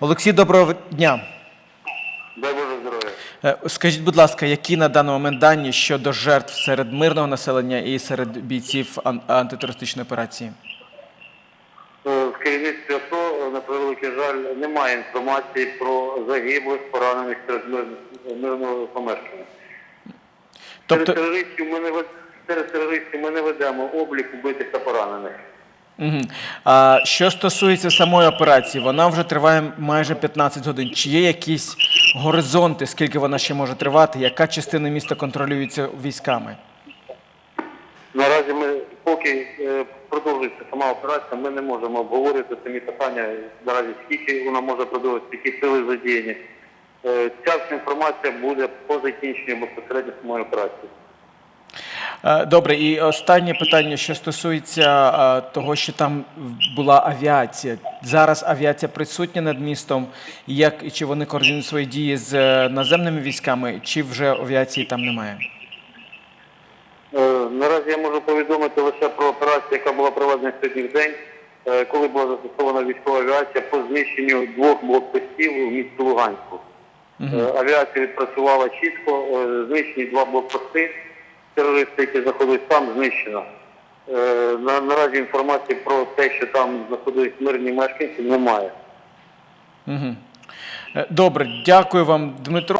Олексій, доброго дня. Дай Боже здоров'я. Е, Скажіть, будь ласка, які на даний момент дані щодо жертв серед мирного населення і серед бійців ан- антитерористичної операції? В керівництві АТО, на превеликий жаль, немає інформації про загиблих, поранених серед мирного помешкання. Тобто, Серед терористів ми не серед терористів ми не ведемо облік убитих та поранених. Мгм. а що стосується самої операції, вона вже триває майже 15 годин. Чи є якісь горизонти, скільки вона ще може тривати? Яка частина міста контролюється військами? Наразі ми, поки е, продовжується сама операція, ми не можемо обговорити самі питання наразі, скільки вона може продовжуватися, які сили задіяні. Е, Ця інформація буде по закінченню безпосередньо самої операції. Е, Добре, і останнє питання, що стосується е, того, що там була авіація. Зараз авіація присутня над містом. Як і чи вони координують свої дії з е, наземними військами, чи вже авіації там немає? Наразі я можу повідомити лише про операцію, яка була проведена сьогодні в день, коли була застосована військова авіація по знищенню двох блокпостів у місті Луганську. Е, Авіація відпрацювала чітко, знищені два блокпости. Терористи, які знаходились там, знищено. Е, на- Наразі інформації про те, що там знаходились мирні мешканці, немає. Угу. Добре, дякую вам, Дмитро.